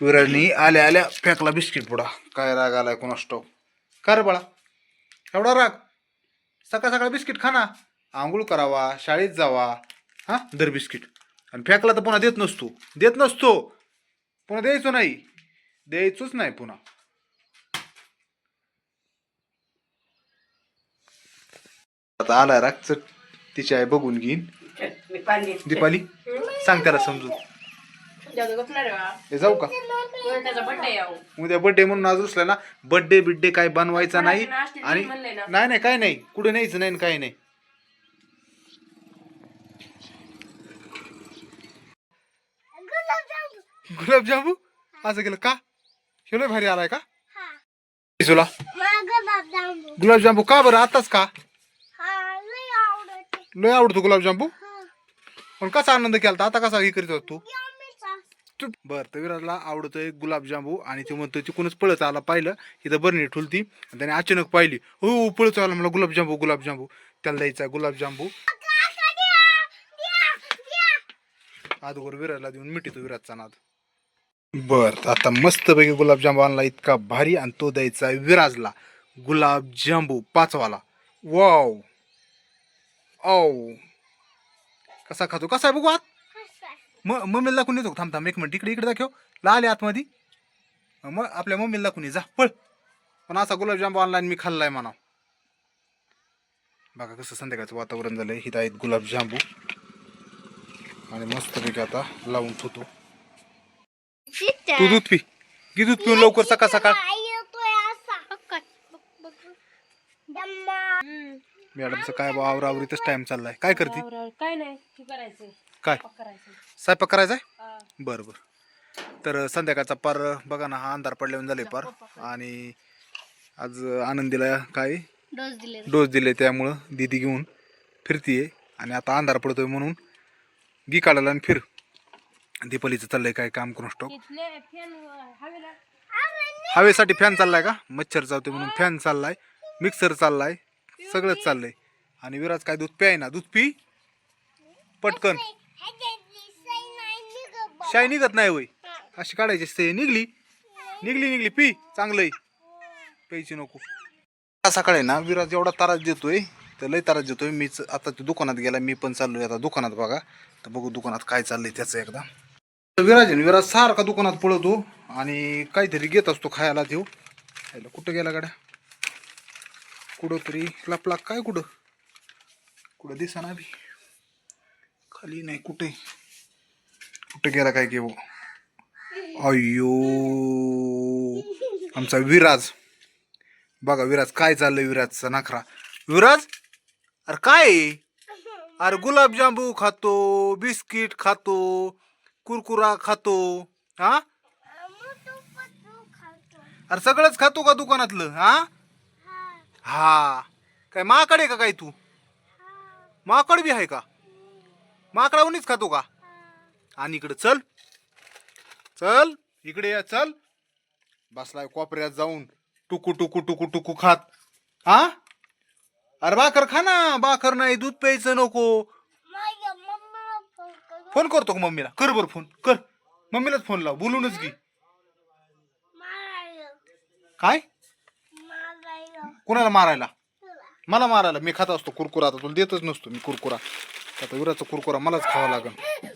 विराजनी आल्या आल्या फेकला बिस्किट पुडा काय राग आलाय कोणास ठाऊक का रे बाळा? एवढा राग? सकाळ सकाळ बिस्किट खा ना. आंघोळ करावा शाळेत जावा. हा? दर बिस्किट. आणि फेकला तर पुन्हा देत नसतो. देत नसतो. पुन्हा द्यायचो नाही. द्यायचोच नाही पुन्हा. आता आलाय राग. चट तिची आई बघून घेईन. दीपाली सांग त्याला समजून जाऊ गपणार आहे बा. हे जाऊ का? उद्या बर्थडे म्हणून आज रुसला ना बर्थडे बिड्डे काय बनवायचा नाही आणि. नाही नाही काय नाही. कुठे न्यायचं नाही आणि काय नाही. गुलाबजामू? असं केलं का? हे भारी आलाय का? तुला गुलाबजामू. का बरं आताच का? लय आवडतो. गुलाबजामू? पण कसा आनंद केला आता कसा हे करीत तू? बर तर विराजला आवडतोय गुलाबजांबू आणि ते म्हणतो तिकूनच पळत आला पाहिलं इथं बरणी ठुलती आणि त्याने अचानक पाहिली. हो पळत आला मला गुलाबजांबू गुलाबजांबू त्याला द्यायचा गुलाबजांबू अगोदर विराजला देऊन मिठीतो विराजचा नाद. बर तर आता मस्तपैकी गुलाबजांबू आणला इतका भारी आणि तो द्यायचा विराजला गुलाबजामू पाचवाला. वाव. औ. कसा खातो? कसा आहे बघू आत? म मम्मीला दाखवून येतो. थांब थांब एक मिनिट. इकडे इकडे दाखव. लाल आतमध्ये. मग आपल्या मम्मीला दाखवून ये. जा पळ. पण असा गुलाबजाम ऑनलाईन मी खाल्लाय म्हणा. बघा कसं संध्याकाळचं वातावरण झालंय. हिथं आहेत गुलाबजांबू. आणि मस्तपैकी आता लावून ठेवतो. तू दूध पी. घे दूध पिऊन लवकर सकाळ सकाळ. मॅडमचं काय बा आवरावरीतच टाइम चाललाय. काय करते? काय नाही. करायचं काय? स्वयंपाक करायचा आहे. हा. बरं बरं. तर संध्याकाळचा पार बघा ना हा अंधार पडल्यावर झाले पार. आणि आज आनंदीला काय? डोस दिले. डोस दिले त्यामुळं दिदी घेऊन फिरतीये. आणि आता अंधार पडतोय म्हणून गी काढायला आणि फिर. दीपालीचं चाललंय काय काम करून स्टॉक हवेसाठी फॅन चाललाय का? मच्छर चावते म्हणून फॅन चाललाय. मिक्सर चाललाय. सगळंच चाललंय. आणि विराज काय दूध प्याय ना? दूध पी. पटकन. शाई निघत नाही वय अशी काढायची असते. निघली. निघली निघली. पी. चांगलंय. प्यायची नको. सकाळी ना विराज एवढा तारास देतोय. तर लय तारास देतोय. मीच आता दुकानात गेला. मी पण चाललोय आता दुकानात बघा. तर बघू दुकानात काय चाललंय त्याचं एकदा. तर विराज विराज सारखा दुकानात पळतो आणि काहीतरी घेत असतो खायला देऊ खायला कुठं गेला गाड्या? कुठं तरी. लपला काय कुठं? कुठं दिसा बी. खाली नाही कुठे? कुठे गेला काय घेऊ अय्यो. आमचा विराज. बघा विराज काय चाललंय विराजचा नखरा? विराज? अरे काय? आहे? अरे गुलाबजांबू खातो बिस्किट खातो कुरकुरा खातो हा? अरे सगळंच खातो का दुकानातलं हा? हा. काय माकड आहे का काय तू? माकड बी आहे का? माकडावणीच खातो का? आणि इकडे चल. चल. इकडे या चल. बसलाय कोपऱ्यात जाऊन. टुकू टुकू टुकू टुकू खात. हा? अरे बाकर खा ना. बाकर नाही दूध प्यायचं नको. फोन करतो का मम्मीला? कर बर फोन. कर. मम्मीलाच फोन लाव. बोलूनच घे. काय? कोणाला मारायला? मला मारायला. मी खात असतो कुरकुरा आता. तुला देतच नसतो मी कुरकुरा. आता विराचा कुरकुरा मलाच खावा लागेल